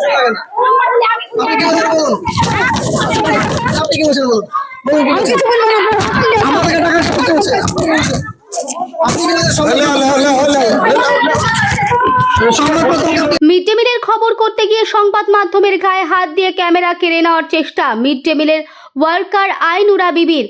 আপনি কি বলছেন বলুন? আপনি কি বলছেন বলুন? বলুন কি বলছেন? আমাদেরকে টাকা করতে হচ্ছে। আপনি কি বলছেন? সংবাদপত্র মিড ডে মিলের খবর করতে গিয়ে সংবাদ মাধ্যমের গায়ে হাত দিয়ে ক্যামেরা কেড়ে নেওয়ার চেষ্টা। মিড ডে মিলের ওয়ার্কার আইনুরা বিবির।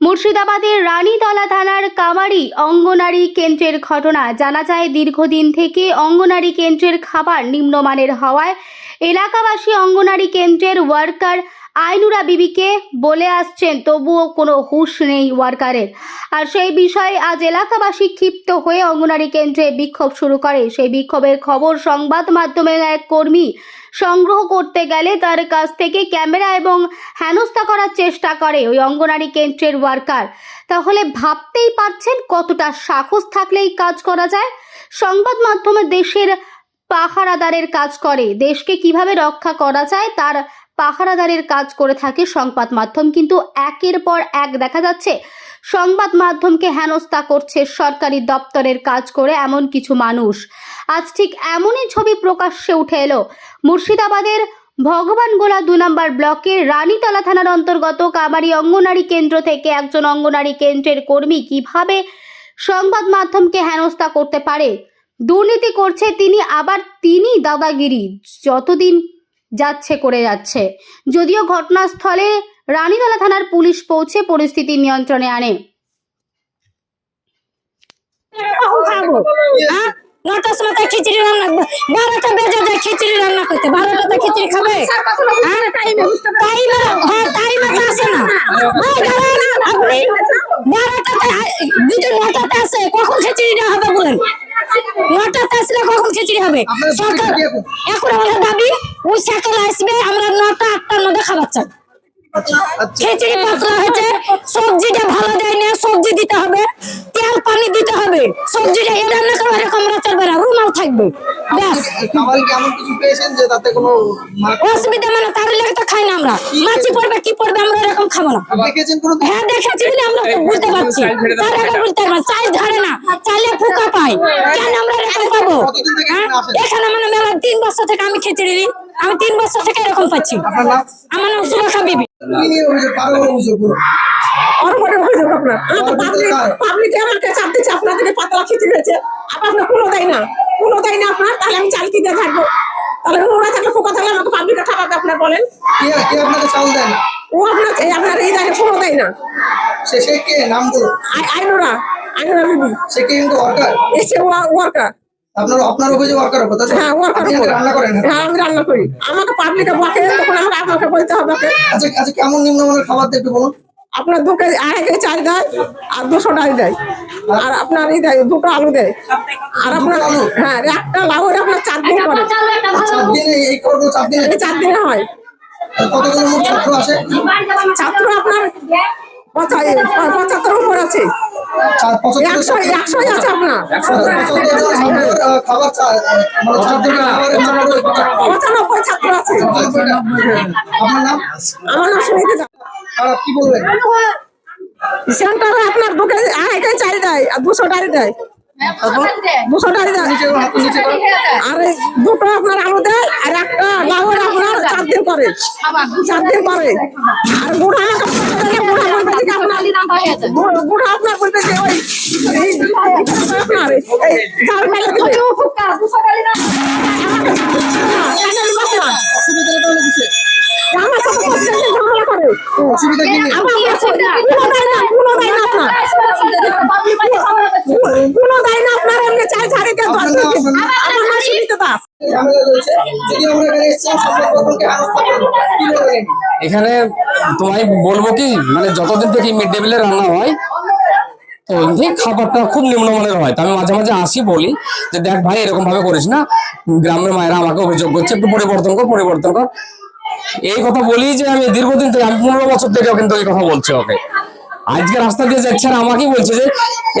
মুর্শিদাবাদের রানীতলা থানার কামারি অঙ্গনারী কেন্দ্রের ঘটনা জানা যায় দীর্ঘদিন থেকে অঙ্গনারী কেন্দ্রের খাবার নিম্নমানের হওয়ায় এলাকাবাসী অঙ্গনারী কেন্দ্রের ওয়ার্কার আইনুরা বিবিকে বলে আসছেন, তবুও কোনো হুঁশ নেই ওয়ার্কারের। আর সেই বিষয়ে আজ এলাকাবাসী ক্ষিপ্ত হয়ে অঙ্গনারী কেন্দ্রে বিক্ষোভ শুরু করে। সেই বিক্ষোভের খবর সংবাদ মাধ্যমের এক কর্মী সংগ্রহ করতে গেলে তার কাছ থেকে ক্যামেরা এবং হেনস্থা করার চেষ্টা করে ওই অঙ্গনারী কেন্দ্রের ওয়ার্কার। তাহলে ভাবতেই পারছেন কতটা সাহস থাকলেই কাজ করা যায়? সংবাদ মাধ্যমে দেশের পাহারাদারের কাজ করে। দেশকে কীভাবে রক্ষা করা যায় তার পাহারাদারের কাজ করে থাকে সংবাদ মাধ্যম। কিন্তু একের পর এক দেখা যাচ্ছে সংবাদ মাধ্যমকে হেনস্থা করছে সরকারি দপ্তরের কাজ করে এমন কিছু মানুষ। আজ ঠিক এমনই ছবি প্রকাশ্যে উঠে এলো। মুর্শিদাবাদের ভগবানগোলা দু নম্বর ব্লকের রানীতলা থানার অন্তর্গত কামারি অঙ্গনারী কেন্দ্র থেকে একজন অঙ্গনারী কেন্দ্রের কর্মী কীভাবে সংবাদ মাধ্যমকে হেনস্থা করতে পারে? দুর্নীতি করছে তিনি, আবার তিনি দাদাগিরি। যতদিন যাচ্ছে করে যাচ্ছে। যদিও ঘটনাস্থলে রানীতলা থানার পুলিশ পৌঁছে পরিস্থিতি নিয়ন্ত্রণে আনে। হ্যাঁ নটার সময় খিচুড়ি রান্না বারোটা বেজে যায় খিচুড়ি রান্না করতে। বারোটাতে খিচুড়ি খাবে। হ্যাঁ টাইমে হ্যাঁ টাইমে তো আসে না। আপনি বারোটাতে দুটো নটাতে আসে কখন খিচুড়িটা হবে বলেন? নটাতে আসলে কখন খিচুড়ি হবে? সকাল এখন? এখন আমাদের দাবি ওই সকালে আসবে আমরা নটা আটটার মধ্যে খাবার চাই। খিচুড়ি পাতলা হয়েছে সবজিটা ভালো দেয় না সবজি দিতে হবে। তেল পানি দিতে হবে। সবজিটা এ রান্না করে এরকম চলবে না রুমাল থাকবে। কোনো মানে অসুবিধা মানে তার লেগে তো খাই না আমরা। মাছি পড়বে কি পড়বে আমরা এরকম খাব না। হ্যাঁ দেখেছি বলে আমরা বুঝতে পারছি। তার আগে বুঝতে পারব চাল না চালে ফুকা পাই কেন আমরা এরকম পাবো কতদিন থেকে হ্যাঁ? এখানে মানে মেলা তিন বছর থেকে আমি খিচুড়ি। আমি তিন বছর থেকে এরকম পাচ্ছি আমার নাম সুরক্ষা বিবি। পাবলিক পাবলিকে আমাকে চাপ দিচ্ছে আপনার থেকে পাতলা খিচুড়ি হয়েছে। আবার আপনার কোনো দেয় না। কোনো দেয় না আপনার তাহলে আমি চাল কিনে থাকব। তাহলে ওরা থাকলে পোকা থাকলে আমাকে পাবলিকে ঠাপাবে আপনার বলেন। আপনাকে চাল দেয় না? ও আপনার আপনার এই দেয় না কোনো দেয় না। সে সে কে? নাম I- আইনোরা। আইনোরা Bibi. Say K? Worker এসে ওয়ার্কার আপনার আপনার ওয়ার্কার কথা? হ্যাঁ ওয়ার্কার আপনি রান্না করেন। হ্যাঁ আমি রান্না করি। আমাকে পাবলিকে বকে তখন আমাকে আপনাকে বলতে হবে। আচ্ছা আচ্ছা কেমন নিম্নমানের খাবার দেয় বলুন? আপনার দু কেজি আড়াই কেজি চাল দেয় আর দুশো ডাল দেয়। আর আপনার এই দেয় দুটো আলু দেয়। আর আপনার? হ্যাঁ একটা লাউয়ের আপনার চার দিন করে। চার দিনে এই করব চার দিনে? এই চার দিনে হয়। ছাত্র আপনার পঁচাত্তর উপর আছে। চার আপনার। পঁচাত্তর জন ছাত্রের, আহ, খাবার চা- ছাত্রদের খাবারের নব্বই টাকা। পঁচানব্বই। ছাত্র আছে। আমার নাম সুনীতি জানা। আর কি বলবেন? সেন্টারে আপনার দু কেজি আড়াই কেজি দেয় আর দুশো ডাল দেয়। দুশো ডাল দেয়। আর দুটো আপনার আলু দেয় আর একটা লাউয়ের আপনার চার দিন করে। চার দিন করে। আর আমাকে যে আপনার বলবে যে ওই আপনার অসুবিধা কি? কোনো দেয় না কোনো দেয় না আপনার। কোনো দেয় না আপনার এমনি চাই ঝাড়ি এখানে তোমায় বলব কি মানে যতদিন থেকে মিড ডে মিলে রান্না হয় তো এই খাবারটা খুব নিম্নমানের হয়। তো আমি মাঝে মাঝে আসি বলি যে, দেখ ভাই এরকম ভাবে করিস না। গ্রামের মায়েরা আমাকে অভিযোগ করছে, একটু পরিবর্তন কর পরিবর্তন কর। এই কথা বলি যে, আমি দীর্ঘদিন থেকে, আমি পনেরো বছর থেকে কিন্তু এই কথা বলছি ওকে। আজকে রাস্তা দিয়ে যাচ্ছে আর আমাকে বলছে যে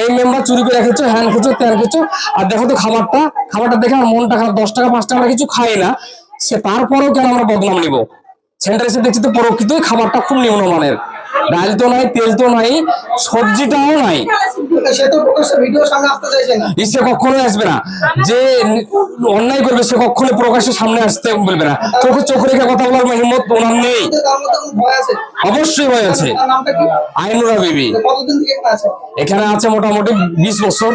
এই মেম্বার চুরি করে রেখেছো, হ্যান খেছো ত্যান খেছো আর দেখো তো খাবারটা খাবারটা দেখে আমার মনটা খারাপ, দশ টাকা, পাঁচ টাকা আমরা কিছু খাই না। সে তারপরেও কেন আমরা বদনাম নিব? সেন্টার এসে দেখছি তো পরক্ষিতই খাবারটা খুব নিম্নমানের। ডাল তো নাই, তেল তো নাই, সবজিটাও নাই। সে তো প্রকাশ্যে ভিডিও সামনে আসতে চাইছে না। সে কখনোই আসবে না। যে অন্যায় করবে সে কখনো প্রকাশ্যে সামনে আসতে বলবে না। চোখে চোখ রেখে কথা বলার হিম্মত ওনার নেই। অবশ্যই ভয় আছে। আইনুরা বিবি। এখানে আছে? মোটামুটি বিশ বছর।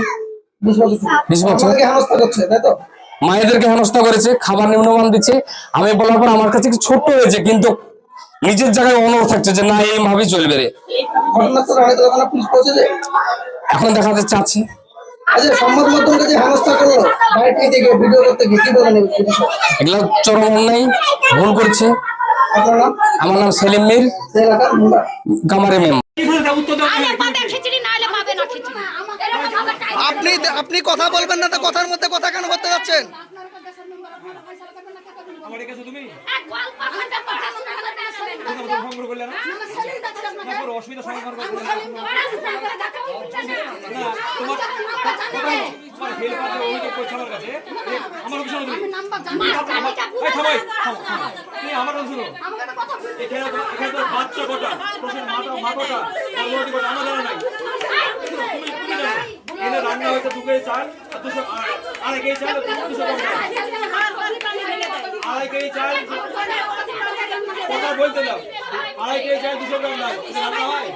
বিশ বছর। থেকে। 20 বছর। আমাদেরকে হেনস্থা করছে তাই তো? মায়েদেরকে হেনস্থা করেছে খাবার নিম্নমান দিচ্ছে। আমি বলার পর আমার কাছে ছোট্ট হয়েছে কিন্তু নিজের জায়গায় অনর থাকছে যে না এইভাবেই চলবে রে। ঘটনাস্থলে এখন দেখা যাচ্ছে আছে আচ্ছা সংবাদ মাধ্যমকে যে হেনস্থা করল বাড়িতে থেকে ভিডিও করতে গিয়ে কি বলেন এগুলো চরম অন্যায় ভুল করছে। আমার নাম সেলিম মির। মেম আপনি আপনি কথা বলবেন না তো কথার মধ্যে কথা কেন করতে যাচ্ছেন? আমার অফিসে তুমি এই থামো এই, থামো, থামো। তুমি আমার কথা শুনো এখানে এখানে তো বাচ্চা কটা প্রশ্ন মাটা মা কটা গর্ভবতী কটা আমার জানা নাই শুনো, তুমি তুমি জানো এখানে রান্না হয়েছে দু কেজি চাল আর দুশো আর- আড়াই কেজি চাল আর দুশো গ্রাম আড়াই কেজি চাল কথা বলতে দাও আড়াই কেজি চাল দুশো গ্রাম রান্না হয়?